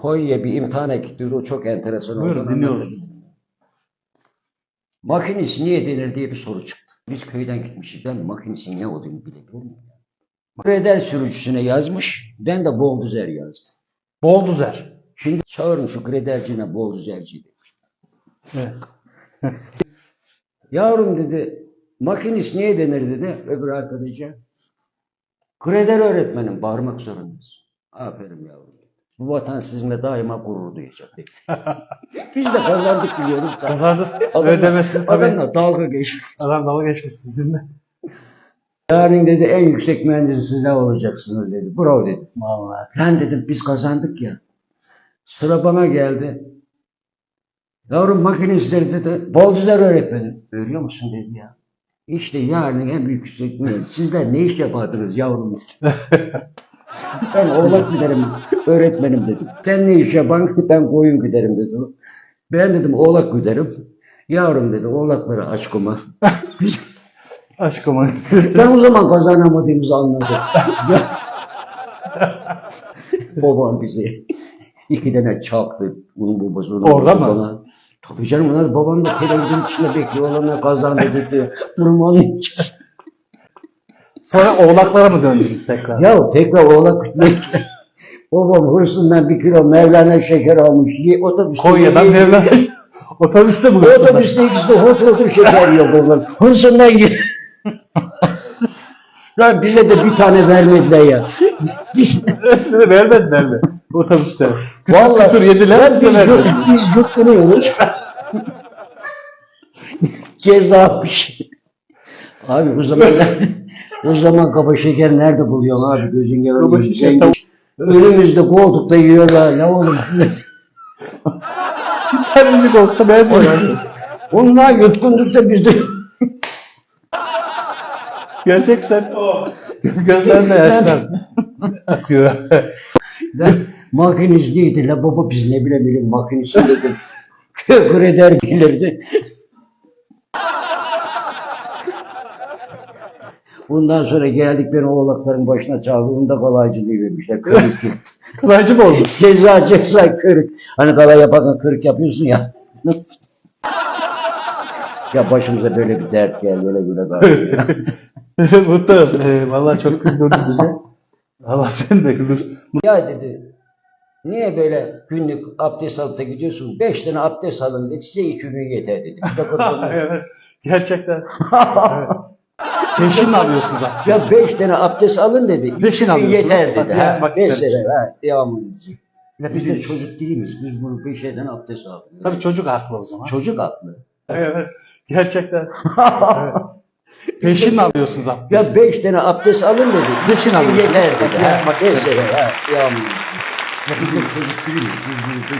Konya'ya bir imtihana gitti. O çok enteresan oldu. Buyurun, dinliyoruz. Anlatayım. Makinist niye denir diye bir soru çıktı. Biz köyden gitmişiz. Ben makinistin ne olduğunu bilebilir miyim? Kreder sürücüsüne yazmış. Ben de bolduzer yazdım. Bolduzer. Şimdi çağırın şu kredercine bolduzerciyi. demiş. Evet. Yavrum dedi, makinist niye denir dedi öbür arkadaşa. Kreder öğretmenim bağırmak zorundayız. Aferin yavrum. Bu vatan sizinle daima gurur duyacak dedi. Biz de kazandık biliyoruz. da. Kazandınız. Adamla- Ödemesini tabii. Adamla dalga geçmiş. Adam dalga geçmiş sizinle. Yarın dedi en yüksek mühendisi siz ne olacaksınız dedi. Bravo dedi. Vallahi. Lan dedim biz kazandık ya. Sıra bana geldi. Yavrum makinistleri dedi. Bolcular öğretmenim. Görüyor musun dedi ya. İşte yarın en büyük yüksek mühendis. Sizler ne iş yapardınız yavrum? ben oğlak giderim öğretmenim dedim. Sen ne iş yapan? Ben koyun giderim dedi. Ben dedim oğlak giderim. Yavrum dedi oğlakları aç kuma. Aşkım. Ben o zaman kazanamadığımızı anladım. Babam bize iki tane çaktı. Bunun babası onun Orada babası mı? Bana. Tabii canım onlar babam da televizyon içinde bekliyor. Olanlar kazandı dedi. Durmanın içinde. Sonra oğlaklara mı döndünüz tekrar? Ya tekrar oğlak. Babam hırsından bir kilo Mevlana şeker almış. Ye, otobüste Konya'dan ye- Mevlana. Otobüste mi? Otobüste ikisi de hotur hotur şeker yiyor babam. Hırsından ye. Lan bize de bir tane vermediler ya. Biz, vermediler mi? Otobüste. Vallahi Kütür yediler, ben size biz, vermediler. biz yutkunuyoruz. Ceza bir şey. Abi o zaman o zaman kaba şeker nerede buluyorsun abi gözün Kaba görmüyor. şeker. Önümüzde koltukta yiyorlar ne. Bir tanecik olsa vermiyorlar. Onlar yutkundukça biz de Gerçekten gözlerinde yaşlar akıyor. ben makinistiydi la baba biz ne bilelim makinist dedim. Kökür eder bilirdi. Bundan sonra geldik beni oğlakların başına çağırdığında kolaycı diye vermişler. Kırık gibi. Kılaycı mı oldu? Ceza ceza kırık. Hani kala yaparken kırık yapıyorsun ya. ya başımıza böyle bir dert geldi öyle güne kaldı. Mutlu. Ee, vallahi çok güldürdün bizi. Allah seni de güldür. Ya dedi niye böyle günlük abdest alıp da gidiyorsun? Beş tane abdest alın dedi. Size iki gün yeter dedi. Evet. Peşin alıyorsun da. ya beş tane abdest alın dedi. Peşin İki gün alıyorsun. yeter dedi. Ha, vakit beş verirsin. sene ha, devam edecek. Ya Biz de çocuk değil miyiz? Biz bunu beş tane abdest aldık. Tabii çocuk haklı o zaman. Çocuk haklı. Evet. Gerçekten. Peşin alıyorsun da. Ya beş tane abdest alın dedi. Peşin İki gün alıyorsun. yeter dedi. Ha, vakit beş sene ha, devam edecek. Biz de çocuk değil miyiz? Biz bunu beş